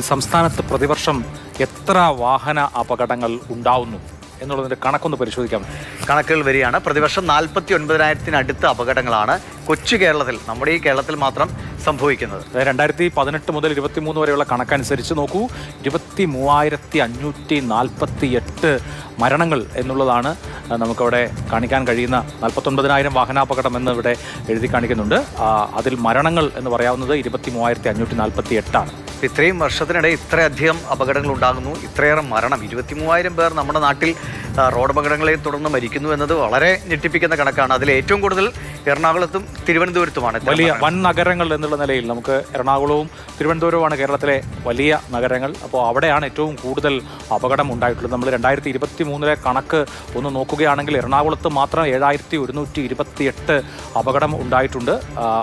സംസ്ഥാനത്ത് പ്രതിവർഷം എത്ര വാഹന അപകടങ്ങൾ ഉണ്ടാവുന്നു എന്നുള്ളതിന്റെ കണക്കൊന്ന് പരിശോധിക്കാം. കണക്കുകൾ വരികയാണ്. പ്രതിവർഷം നാൽപ്പത്തി ഒൻപതിനായിരത്തിനടുത്ത് അപകടങ്ങളാണ് കൊച്ചു കേരളത്തിൽ നമ്മുടെ ഈ കേരളത്തിൽ മാത്രം സംഭവിക്കുന്നത്. രണ്ടായിരത്തി പതിനെട്ട് മുതൽ ഇരുപത്തി മൂന്ന് വരെയുള്ള കണക്കനുസരിച്ച് നോക്കൂ. ഇരുപത്തി മൂവായിരത്തി അഞ്ഞൂറ്റി നാൽപ്പത്തി എട്ട് മരണങ്ങൾ എന്നുള്ളതാണ് നമുക്കവിടെ കാണിക്കാൻ കഴിയുന്ന നാൽപ്പത്തൊൻപതിനായിരം വാഹനാപകടം എന്ന് ഇവിടെ എഴുതി കാണിക്കുന്നുണ്ട്. അതിൽ മരണങ്ങൾ എന്ന് പറയാവുന്നത് ഇരുപത്തി മൂവായിരത്തി അഞ്ഞൂറ്റി നാൽപ്പത്തി എട്ടാണ് ഇത്രയും വർഷത്തിനിടെ ഇത്രയധികം അപകടങ്ങൾ ഉണ്ടാകുന്നു. ഇത്രയേറെ മരണം. ഇരുപത്തി പേർ നമ്മുടെ നാട്ടിൽ ആ, റോഡ് അപകടങ്ങളെ തുടർന്ന് മരിക്കുന്നു എന്നത് വളരെ ഞെട്ടിപ്പിക്കുന്ന കണക്കാണ്. അതിൽ ഏറ്റവും കൂടുതൽ എറണാകുളത്തും തിരുവനന്തപുരത്തുമാണ് വലിയ വൻ നഗരങ്ങൾ എന്നുള്ള നിലയിൽ നമുക്ക് എറണാകുളവും തിരുവനന്തപുരവുമാണ് കേരളത്തിലെ വലിയ നഗരങ്ങൾ. അപ്പോൾ അവിടെയാണ് ഏറ്റവും കൂടുതൽ അപകടം ഉണ്ടായിട്ടുള്ളത്. നമ്മൾ രണ്ടായിരത്തി ഇരുപത്തി മൂന്നിലെ കണക്ക് ഒന്ന് നോക്കുകയാണെങ്കിൽ എറണാകുളത്ത് മാത്രം ഏഴായിരത്തി ഒരുന്നൂറ്റി ഇരുപത്തി എട്ട് അപകടം ഉണ്ടായിട്ടുണ്ട്.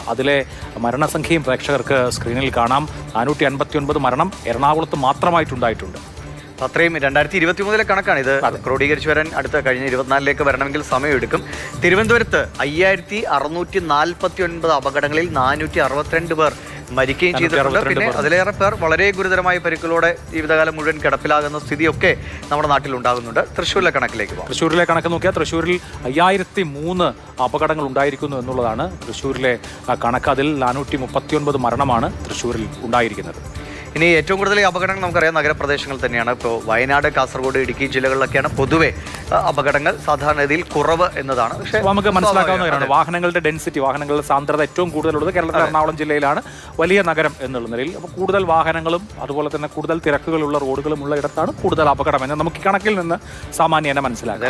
അതിലെ മരണസംഖ്യയും പ്രേക്ഷകർക്ക് സ്ക്രീനിൽ കാണാം. നാനൂറ്റി അൻപത്തി ഒൻപത് മരണം എറണാകുളത്ത് മാത്രമായിട്ടുണ്ടായിട്ടുണ്ട്. അത്രയും രണ്ടായിരത്തി ഇരുപത്തി മൂന്നിലെ കണക്കാണ് ഇത്. ക്രോഡീകരിച്ചു വരാൻ അടുത്ത കഴിഞ്ഞ ഇരുപത്തിനാലിലേക്ക് വരണമെങ്കിൽ സമയമെടുക്കും. തിരുവനന്തപുരത്ത് അയ്യായിരത്തി അറുന്നൂറ്റി നാൽപ്പത്തി ഒൻപത് അപകടങ്ങളിൽ നാനൂറ്റി അറുപത്തിരണ്ട് പേർ മരിക്കുകയും ചെയ്തിട്ടുണ്ട്. പിന്നെ അതിലേറെ പേർ വളരെ ഗുരുതരമായ പരിക്കുകളോടെ ജീവിതകാലം മുഴുവൻ കിടപ്പിലാകുന്ന സ്ഥിതിയൊക്കെ നമ്മുടെ നാട്ടിൽ ഉണ്ടാകുന്നുണ്ട്. തൃശ്ശൂരിലെ കണക്കിലേക്ക് പോകാം. തൃശ്ശൂരിലെ കണക്ക് നോക്കിയാൽ തൃശ്ശൂരിൽ അയ്യായിരത്തി മൂന്ന് അപകടങ്ങൾ ഉണ്ടായിരിക്കുന്നു എന്നുള്ളതാണ് തൃശ്ശൂരിലെ കണക്ക്. അതിൽ നാനൂറ്റി മുപ്പത്തി ഒൻപത് മരണമാണ് തൃശ്ശൂരിൽ ഉണ്ടായിരിക്കുന്നത്. ഇനി ഏറ്റവും കൂടുതൽ അപകടങ്ങൾ നമുക്കറിയാം നഗരപ്രദേശങ്ങൾ തന്നെയാണ്. ഇപ്പോൾ വയനാട് കാസർഗോഡ് ഇടുക്കി ജില്ലകളിലൊക്കെയാണ് പൊതുവെ അപകടങ്ങൾ സാധാരണഗതിയിൽ കുറവ് എന്നതാണ്. പക്ഷേ നമുക്ക് മനസ്സിലാക്കാവുന്ന. കാര്യമാണ്. വാഹനങ്ങളുടെ ഡെൻസിറ്റി വാഹനങ്ങളുടെ സാന്ദ്രത ഏറ്റവും കൂടുതലുള്ളത് കേരളത്തിലെ എറണാകുളം ജില്ലയിലാണ്. വലിയ നഗരം എന്നുള്ള നിലയിൽ അപ്പോൾ കൂടുതൽ വാഹനങ്ങളും അതുപോലെ തന്നെ കൂടുതൽ തിരക്കുകളുള്ള റോഡുകളും ഉള്ള ഇടത്താണ് കൂടുതൽ അപകടം എന്ന് നമുക്ക് കണക്കിൽ നിന്ന് സാമാന്യേന മനസ്സിലാക്കാം.